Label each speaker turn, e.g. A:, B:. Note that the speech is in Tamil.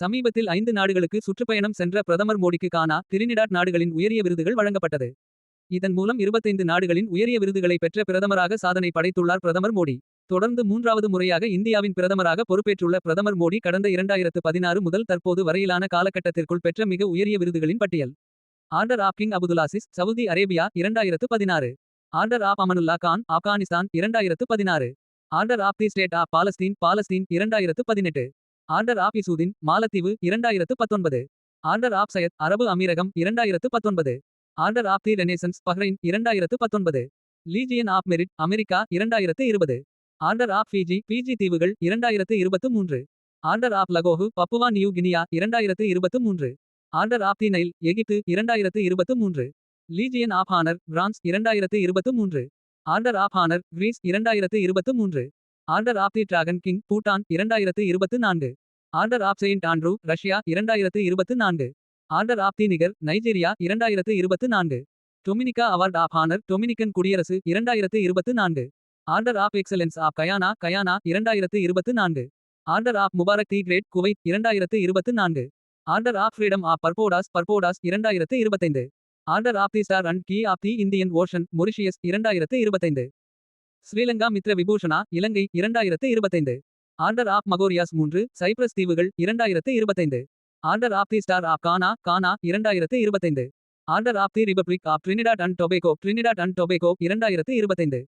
A: சமீபத்தில் ஐந்து நாடுகளுக்கு சுற்றுப்பயணம் சென்ற பிரதமர் மோடிக்கு கானா திரினிடாட் நாடுகளின் உயரிய விருதுகள் வழங்கப்பட்டது. இதன் மூலம் 25 நாடுகளின் உயரிய விருதுகளை பெற்ற பிரதமராக சாதனை படைத்துள்ளார் பிரதமர் மோடி. தொடர்ந்து மூன்றாவது முறையாக இந்தியாவின் பிரதமராக பொறுப்பேற்றுள்ள பிரதமர் மோடி கடந்த 2016 முதல் தற்போது வரையிலான காலகட்டத்திற்குள் பெற்ற மிக உயரிய விருதுகளின் பட்டியல். Order of king Abdulaziz Saudi Arabia 2016. Order of Amanullah Khan Afghanistan 2016. Order of the state of Palestine Palestine 2018. Order of Izzuddin மாலத்தீவு இரண்டாயிரத்து பத்தொன்பது. ஆர்டர் ஆப் சயத் அரபு அமீரகம் இரண்டாயிரத்து பத்தொன்பது. Order of the Renaissance Bahrain இரண்டாயிரத்து பத்தொன்பது. லீஜியன் ஆப் மெரிட் அமெரிக்கா இரண்டாயிரத்து இருபது. ஆர்டர் ஆப் ஃபிஜி பிஜி தீவுகள் இரண்டாயிரத்து இருபத்து மூன்று. Order of Logohu Papua New Guinea இரண்டாயிரத்து இருபத்து மூன்று. Order of the Nile Egypt இரண்டாயிரத்து இருபத்து மூன்று. லீஜியன் ஆப் ஹானர் பிரான்ஸ் இரண்டாயிரத்து இருபத்து மூன்று. ஆர்டர் ஆப் ஹானர் கிரீஸ் இரண்டாயிரத்து இருபத்து மூன்று. Order of the Dragon King Bhutan இரண்டாயிரத்து இருபத்து நான்கு. Order of Saint Andrew Russia இரண்டாயிரத்து இருபத்து நான்கு. ஆர்டர் ஆப் தி நிகர் நைஜீரியா இரண்டாயிரத்து இருபத்து நான்கு. Dominica award of honour Dominican குடியரசு இரண்டாயிரத்து இருபத்து நான்கு. Order of excellence of Guyana Guyana இரண்டாயிரத்து இருபத்து நான்கு. Order of Mubarak the Great Kuwait இரண்டாயிரத்து இருபத்து நான்கு. Order of freedom of Barbados Barbados இரண்டாயிரத்து இருபத்தைந்து. Order of the star and key of the Indian Ocean Mauritius இரண்டாயிரத்து இருபத்தைந்து. ஸ்ரீலங்கா மித்ர விபூஷணா இலங்கை இரண்டாயிரத்து இருபத்தைந்து. ஆர்டர் ஆப் மகோரியாஸ் மூன்று சைப்ரஸ் தீவுகள் இரண்டாயிரத்து இருபத்தைந்து. Order of the star of Ghana Ghana இரண்டாயிரத்து இருபத்தைந்து. Order of the Republic of Trinidad and Tobago Trinidad and Tobago இரண்டாயிரத்து இருபத்தைந்து.